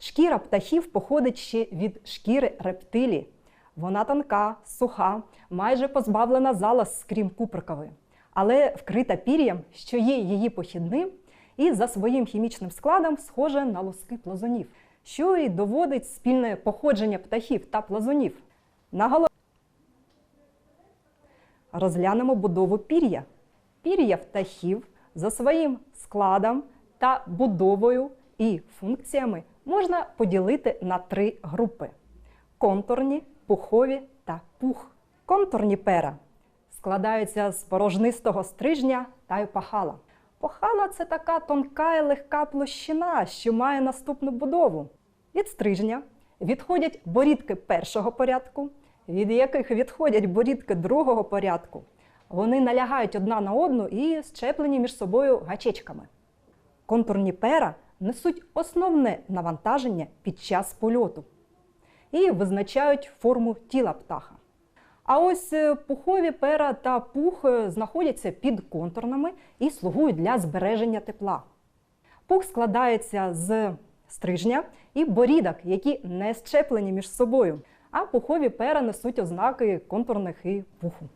Шкіра птахів походить ще від шкіри рептилії. Вона тонка, суха, майже позбавлена залоз, крім куприкової, але вкрита пір'ям, що є її похідним, і за своїм хімічним складом схоже на луски плазунів, що і доводить спільне походження птахів та плазунів. Наголо... Розглянемо будову пір'я. Пір'я птахів за своїм складом та будовою і функціями можна поділити на три групи: контурні, пухові та пух. Контурні пера складаються з порожнистого стрижня та епахала. Похала це така тонка і легка площина, що має наступну будову. Від стрижня відходять борідки першого порядку, від яких відходять борідки другого порядку. Вони налягають одна на одну і щеплені між собою гачечками. Контурні пера несуть основне навантаження під час польоту і визначають форму тіла птаха. А ось е, пухові пера та пух е, знаходяться під контурними і слугують для збереження тепла. Пух складається з стрижня і борідок, які не щеплені між собою, а пухові пера несуть ознаки контурних і пуху.